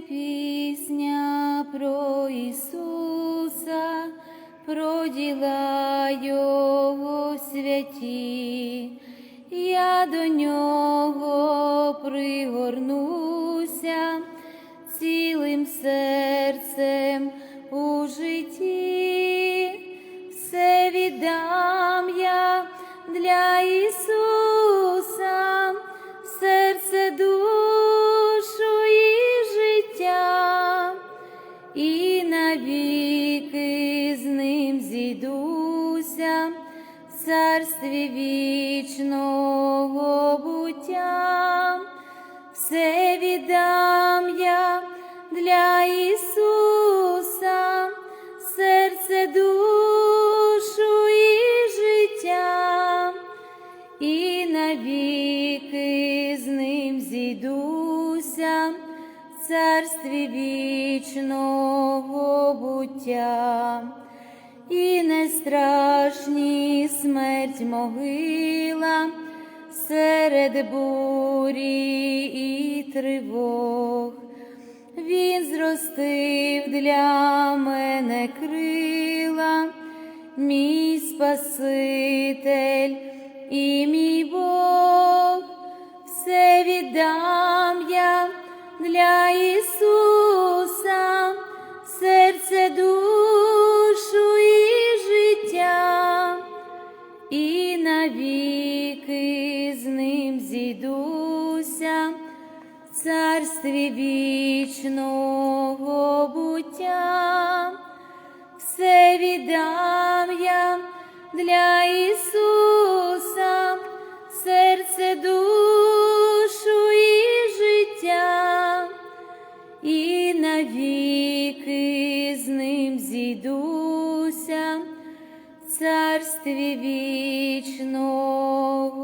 пісня про Ісуса, про діла Його святі, я до нього пригорнуся цілим серцем у житті, все віддам я для царстві вічного буття, все віддам я для Ісуса, серце, душу і життя, і навіки з ним зійдуся в царстві вічного буття, і не страшні смерть могила серед бурі і тривог. Він зростив для мене крила, мій Спаситель і мій Бог, все віддам я для Ісуса, серце, душу ним зійдуся в царстві вічного буття, все віддам я для Ісуса, серце, душу і життя, і навіки з ним зійдуся в царстві вічного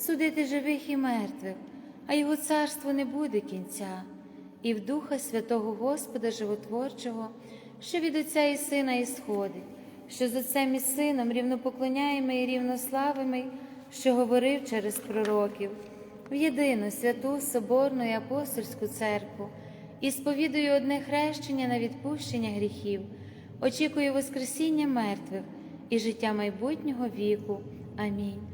судити живих і мертвих, а його царство не буде кінця і в Духа Святого Господа Животворчого, що від Отця і Сина ісходить, що з Отцем і Сином рівнопоклоняємо і рівнославимо, що говорив через пророків, в єдину святу Соборну і апостольську церкву, і сповідую одне хрещення на відпущення гріхів, очікую Воскресіння мертвих і життя майбутнього віку. Амінь.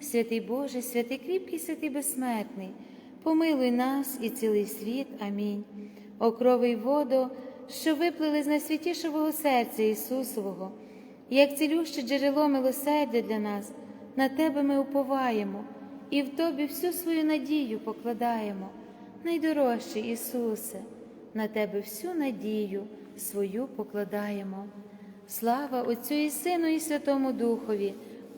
Святий Боже, святий кріпкий, святий безсмертний, помилуй нас і цілий світ. Амінь. О крови й воду, що виплили з найсвятішого серця Ісусового, як цілюще джерело милосердя для нас, на Тебе ми уповаємо і в Тобі всю свою надію покладаємо, найдорожчий Ісусе, на Тебе всю надію свою покладаємо. Слава Отцю і Сину, і Святому Духові,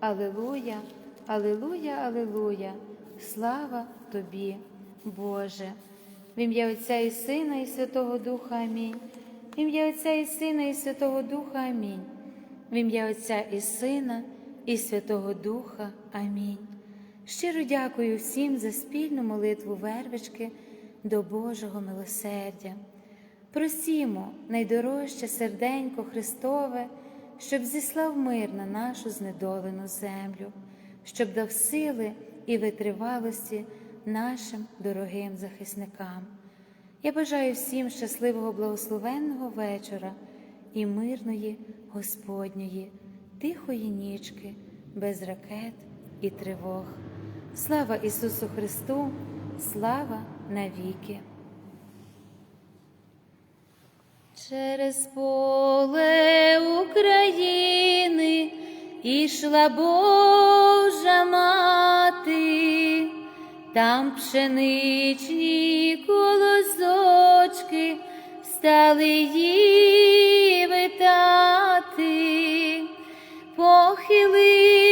Алилуя, Алилуя, Алилуя, слава тобі, Боже. В ім'я Отця і Сина, і Святого Духа Амінь. В ім'я Отця і Сина, і Святого Духа Амінь. В ім'я Отця і Сина, і Святого Духа. Амінь. Щиро дякую всім за спільну молитву вервички до Божого милосердя. Просімо найдорожче серденько Христове, щоб зіслав мир на нашу знедолену землю, щоб дав сили і витривалості нашим дорогим захисникам. Я бажаю всім щасливого благословенного вечора і мирної Господньої, тихої нічки, без ракет і тривог. Слава Ісусу Христу, слава навіки! Через поле України ішла Божа мати, там пшеничні колосочки стали її витати, похилили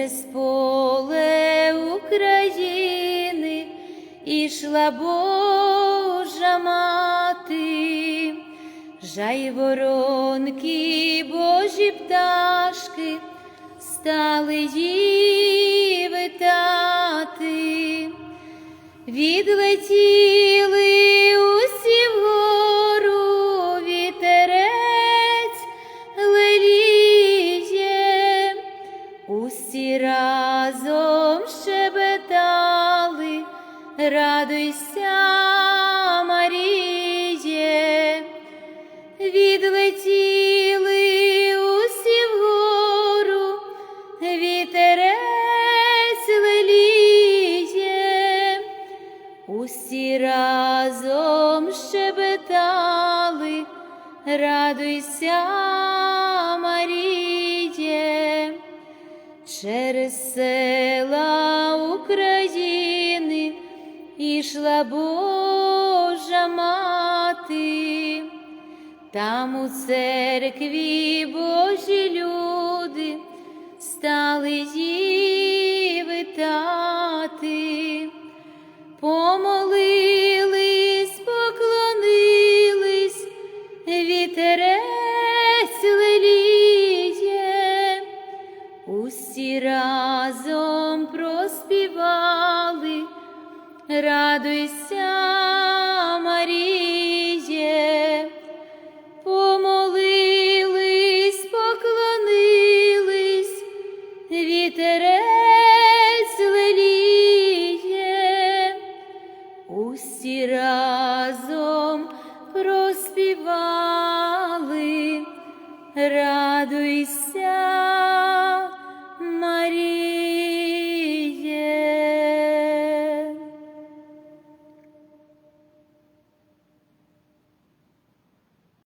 через поле України ішла Божа мати, жайворонки, божі пташки стали її витати. Відлетіли усі разом щебетали, радуйся, Маріє, відлетіли усі вгору, вітерець леліє, усі разом щебетали, радуйся, через села України ішла Божа мати. Там у церкві Божі люди стали її витати, помолились, радуйся,